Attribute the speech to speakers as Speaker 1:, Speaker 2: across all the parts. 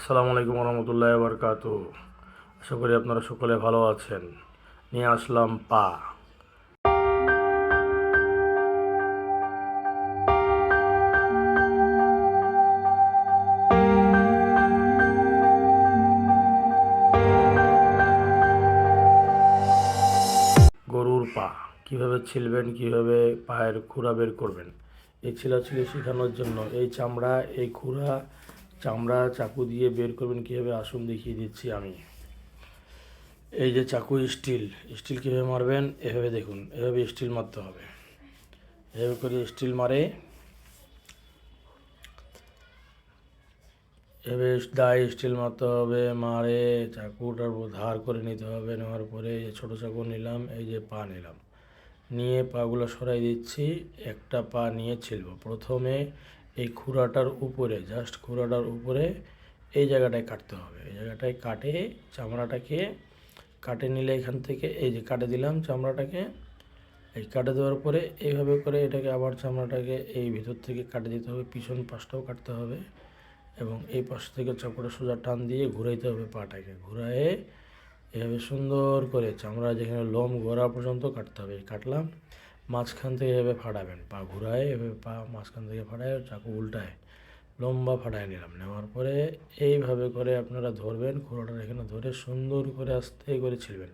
Speaker 1: আসসালামু আলাইকুম রহমতুল্লাহ বরকাত আশা করি আপনারা সকলে ভালো আছেন। নিয়ে আসলাম পা। গরুর পা। কীভাবে ছিলবেন, কীভাবে পায়ের খুরা বের করবেন, এই ছিলাছিলি শেখানোর জন্য এই চামড়া, এই খুরা চামড়া, চাকু দিয়ে বের করবেন কীভাবে? আসুন দেখিয়ে দিচ্ছি আমি। এই যে চাকু স্টিল স্টিল কীভাবে মারবেন? এভাবে দেখুন, এভাবে স্টিল মারতে হবে। এভাবে করে স্টিল মারে। এভাবে দায় স্টিল মারতে হবে, মারে চাকুটার ধার করে নিতে হবে, নেওয়ার পরে ছোটো চাকু নিলাম, এই যে পা নিলাম। নিয়ে পাগুলো সরাই দিচ্ছি, একটা পা নিয়ে ছিলব। প্রথমে এই খুরাটার উপরে জাস্ট খুরাটার উপরে এই জায়গাটায় কাটতে হবে। এই জায়গাটায় কাটে, চামড়াটাকে কাটে নিলে এখান থেকে, এই যে কাটে দিলাম চামড়াটাকে, এই কাটে দেওয়ার পরে এইভাবে করে এটাকে আবার চামড়াটাকে এই ভিতর থেকে কাটে দিতে হবে, পিছন পাশটাও কাটতে হবে এবং এই পাশ থেকে চাকুটা সোজা টান দিয়ে ঘুরাইতে হবে পাটাকে। ঘুরায়ে এভাবে সুন্দর করে চামড়া যেখানে লোম গোড়া পর্যন্ত কাটতে হবে। কাটলাম মাঝখান থেকে এভাবে ফাটাবেন, পা ঘুরায় এভাবে পা মাঝখান থেকে ফাটায়, চাকু উল্টায়, লম্বা ফাটায় নিলাম। নেওয়ার পরে এইভাবে করে আপনারা ধরবেন খোড়াটা এখানে ধরে সুন্দর করে আস্তে করে ছিলবেন।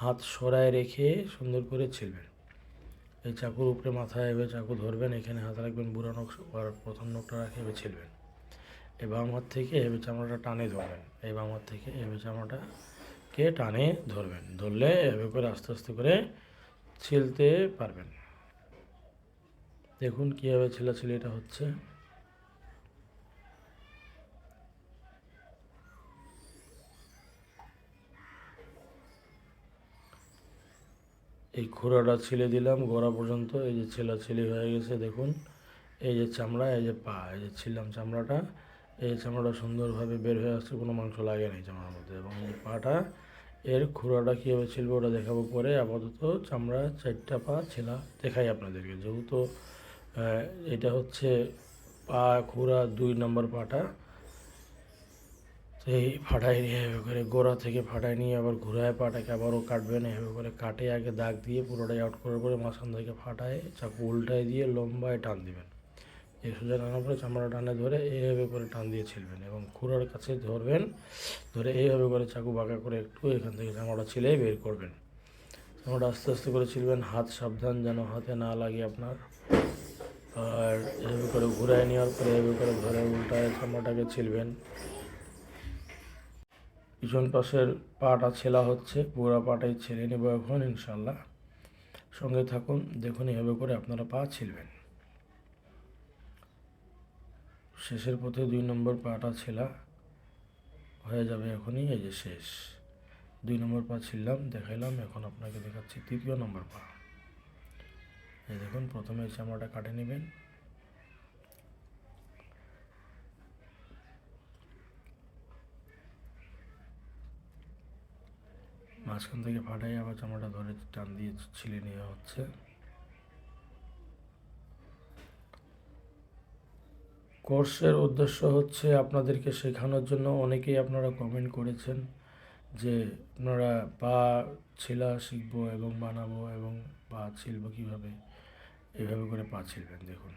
Speaker 1: হাত সরায় রেখে সুন্দর করে ছিলবেন। এই চাকুর উপরে মাথায় এভাবে চাকু ধরবেন, এখানে হাত রাখবেন, বুড়ো নখ আর প্রথম নখটা রাখে এভাবে ছিলবেন। এই বাম হাত থেকে এভাবে চামড়াটা টানে ধরবেন, এই বাম হাত থেকে এভাবে চামড়াটাকে টানে ধরবেন। ধরলে এভাবে করে আস্তে আস্তে করে ছিলতে পারবেন। দেখুন কীভাবে ছিলাছিলি এটা হচ্ছে। এই খোড়াটা ছিলে দিলাম, গোড়া পর্যন্ত। এই যে ছেলা ছেলাছিলি হয়ে গেছে, দেখুন। এই যে চামড়া, এই যে পা, এই যে ছিলাম চামড়াটা। এই চামড়াটা সুন্দরভাবে বের হয়ে আসছে, কোনো মাংস লাগে নাই চামড়ার মধ্যে। এবং এই পাটা এর খুঁড়াটা কীভাবে ছিলবে ওটা দেখাবো পরে। আপাতত চামড়া চারটা পা ছেলা দেখাই আপনাদেরকে। যেহেতু এটা হচ্ছে পা, খুঁড়া দুই নম্বর পাটা। এই ফাটাই নিয়ে এভাবে করে, গোড়া থেকে ফাটাই নিয়ে আবার ঘুরায় পাটাকে আবারও কাটবেন এভাবে করে কাটে আগে দাগ দিয়ে পুরোটাই আউট করার পরে মাঝখান থেকে ফাটায়, চাকু উল্টায় দিয়ে লম্বায় টান দিবেন। এই সোজা টানার পরে চামড়া টানে ধরে এইভাবে করে টান দিয়ে ছিলবেন এবং খুঁড়ার কাছে ধরবেন, ধরে এইভাবে করে চাকু বাঁকা করে একটু এখান থেকে চামড়া ছিলে বের করবেন। চামড়া আস্তে আস্তে করে ছিলবেন হাত সাবধান যেন হাতে না লাগে আপনার। আর এভাবে করে ঘুরায় নেওয়ার পরে এভাবে করে ধরে উল্টায় চামড়াটাকে ছিলবেন পিছন পাশের পাটা ছেলা হচ্ছে, পুরা পাটাই ছেলে নেব এখন ইনশাল্লাহ সঙ্গে থাকুন, দেখুন এভাবে করে আপনারা পা ছিলবেন শেষের পথে দুই নম্বর পাটা ছেলা। হয়ে যাবে এখনই, এই যে শেষ। দুই নম্বর পা ছিললাম দেখাইলাম, এখন আপনাকে দেখাচ্ছি তৃতীয় নম্বর পা। এই দেখুন, প্রথমে চামড়াটা কাটে নেবেন। মাঝখান থেকে ফাটাই আবার চামড়াটা ধরে টান দিয়ে ছিলে নেওয়া হচ্ছে। কোর্সের উদ্দেশ্য হচ্ছে আপনাদেরকে শেখানোর জন্য অনেকেই আপনারা কমেন্ট করেছেন যে আপনারা পা ছিলা শিখব এবং বানাবো এবং পা ছিলবো কীভাবে? এভাবে করে পা ছিলবেন, দেখুন।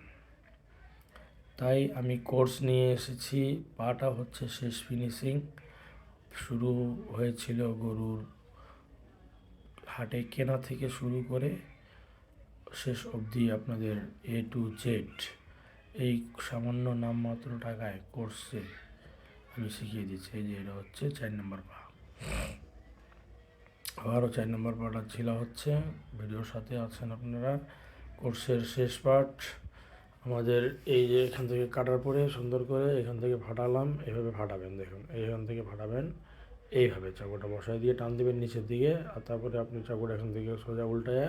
Speaker 1: তাই আমি কোর্স নিয়ে এসেছি। পাটা হচ্ছে শেষ ফিনিশিং শুরু হয়েছিল গরুর হাটে কেনা থেকে শুরু করে শেষ অবধি আপনাদের এ টু জেড এই সামান্য নামমাত্র টাকায় কোর্সে আমি শিখিয়ে দিচ্ছি, এই যে এটা হচ্ছে চার নম্বর পা। আবারও চার নম্বর পাটা ছিল হচ্ছে, ভিডিওর সাথে আছেন আপনারা, কোর্সের শেষ পার্ট আমাদের এই যে এখান থেকে কাটার পরে সুন্দর করে এখান থেকে ফাটালাম, এভাবে ফাটাবেন দেখুন, এইখান থেকে ফাটাবেন, এইভাবে চাকুটা বসায় দিয়ে টান দেবেন নিচের দিকে, আর তারপরে আপনি চাকুটা এখান থেকে সোজা উল্টায়,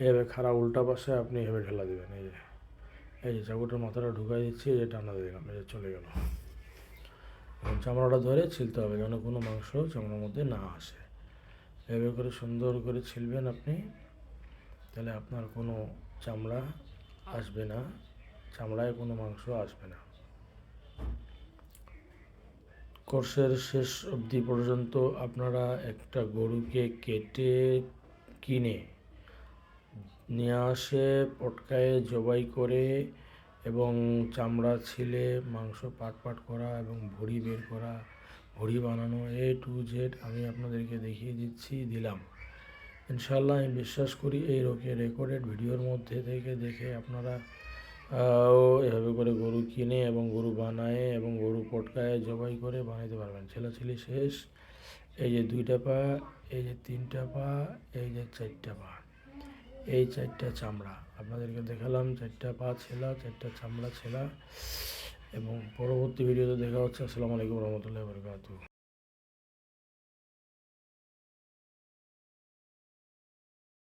Speaker 1: এভাবে খারাপ উল্টা পাশে আপনি এভাবে ঢেলা দেবেন, এই যে। এই যে চাকুটার মাথাটা ঢুকাই দিচ্ছি, এই যে টানা দিলাম, এই যে চলে গেল। চামড়াটা ধরে ছিলতে হবে যেন কোনো মাংস চামড়ার মধ্যে না আসে। এভাবে করে সুন্দর করে ছিলবেন আপনি, তাহলে আপনার কোনো চামড়া আসবে না, চামড়ায় কোনো মাংস আসবে না। কোর্সের শেষ অবধি পর্যন্ত আপনারা একটা গরুকে কেটে কিনে নিয়ে আসে, পটকায়ে জবাই করে এবং চামড়া ছিলে, মাংস পাট পাট করা এবং ভুঁড়ি বের করা, ভুঁড়ি বানানো এ টু জেড আমি আপনাদেরকে দেখিয়ে দিচ্ছি, দিলাম। ইনশাল্লাহ আমি বিশ্বাস করি এই রোকে রেকর্ডেড ভিডিওর মধ্যে থেকে দেখে আপনারা এভাবে করে গরু কিনে এবং গরু বানায় এবং গরু পটকায় জবাই করে বানাইতে পারবেন। ছেলাছেলি শেষ, এই যে দুইটা পা, এই যে তিনটা পা, এই যে চারটা পা। এই চারটা চামড়া। আপনাদেরকে দেখালাম চারটা পা ছেলা, চারটা চামড়া ছেলা এবং পরবর্তী ভিডিওতে দেখা হচ্ছে। আসসালামু আলাইকুম রহমতুল্লাহ বরকাতু